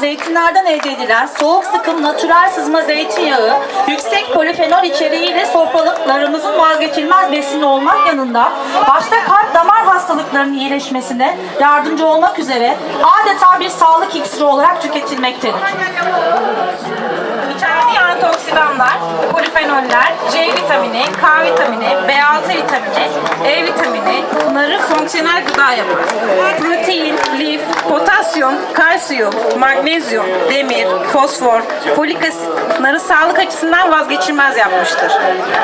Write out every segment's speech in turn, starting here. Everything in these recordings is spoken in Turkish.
zeytinlerden elde edilen soğuk sıkım natürel sızma zeytinyağı, yüksek polifenol içeriğiyle sofralarımızın vazgeçilmez besini olmak yanında başta kalp damar hastalıklarının iyileşmesine yardımcı olmak üzere adeta bir sağlık iksiri olarak tüketilmektedir. İçerdiği antioksidanlar, polifenoller, C vitamini, K vitamini, B6 vitamini, E vitamini bunları fonksiyonel gıda yapar. Protein, lif, potasyum, kalsiyum, magnezyum, demir, fosfor, folik asit bunları sağlık açısından vazgeçilmez yapmıştır.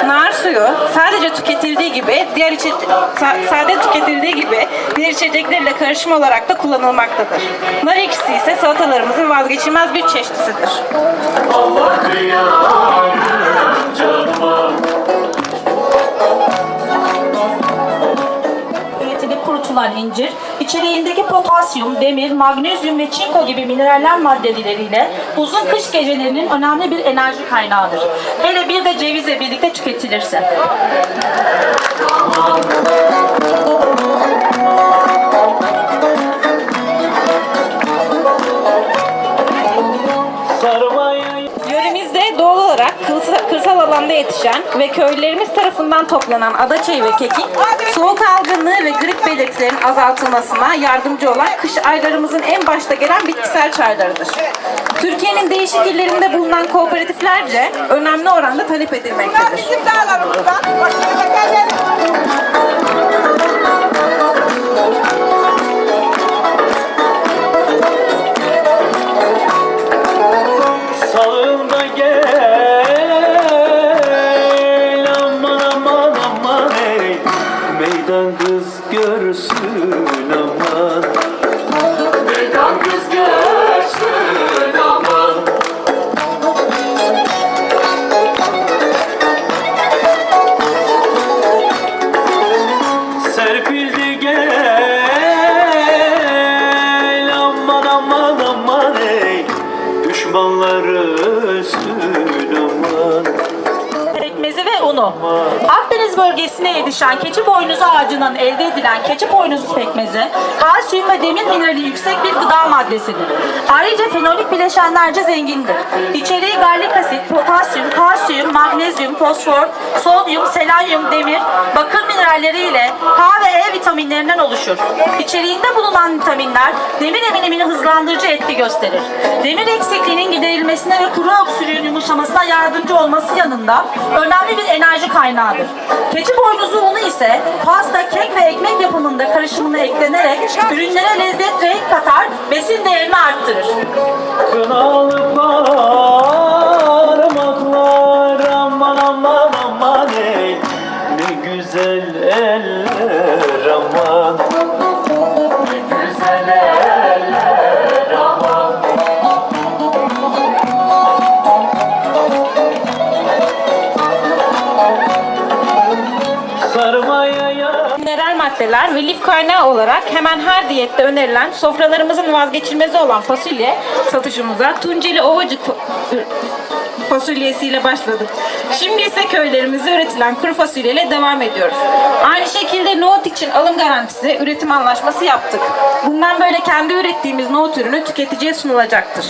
Nar suyu sadece tüketildiği gibi diğer içe sa- sade tüketildiği gibi diğer içeceklerle karışım olarak da kullanılmaktadır. Nar ekşisi ise salatalarımızın vazgeçilmez bir çeşidisidir. üretilip kurutulan incir, içeriğindeki potasyum, demir, magnezyum ve çinko gibi mineraller maddeleriyle uzun kış gecelerinin önemli bir enerji kaynağıdır. Hele bir de cevizle birlikte tüketilirse. Kırsal, alanda yetişen ve köylülerimiz tarafından toplanan adaçayı ve kekik, soğuk algınlığı ve belirtilerinin azaltılmasına yardımcı olan kış aylarımızın en başta gelen bitkisel çaylarıdır. Türkiye'nin değişik illerinde bulunan kooperatiflerce önemli oranda talep edilmektedir. Bizim dağlarımızdan aman aman aman ey Düşmanlar ölsün aman Pekmezi ve unu. Akdeniz bölgesine yetişen keçi boynuzu ağacından elde edilen keçi boynuzu pekmezi, kalsiyum ve demir minerali yüksek bir gıda maddesidir. Ayrıca fenolik bileşenlerce zengindir. İçeriği garlik asit, potasyum, kalsiyum, magnezyum, fosfor, sodyum, selenyum, demir, bakır mineralleri ile K ve E vitaminlerinden oluşur. İçeriğinde bulunan vitaminler demir emilimini hızlandırıcı etki gösterir. Demir eksikliğinin giderilmesine ve kuru öksürüğün yumuşamasına yardımcı olması yanında önemli bir enerji kaynağıdır. Keçi boynuzu unu ise pasta, kek ve ekmek yapımında karışımına eklenerek ürünlere lezzet renk katar, besin değerini arttırır. Kınalı parmaklar aman aman aman ey Ne güzel maddeler ve lif kaynağı olarak hemen her diyette önerilen sofralarımızın vazgeçilmezi olan fasulye satışımıza Tunceli Ovacık fa- fasulyesiyle başladık. Şimdi ise köylerimizde üretilen kuru fasulyeyle devam ediyoruz. Aynı şekilde nohut için alım garantisi, üretim anlaşması yaptık. Bundan böyle kendi ürettiğimiz nohut ürünü tüketiciye sunulacaktır.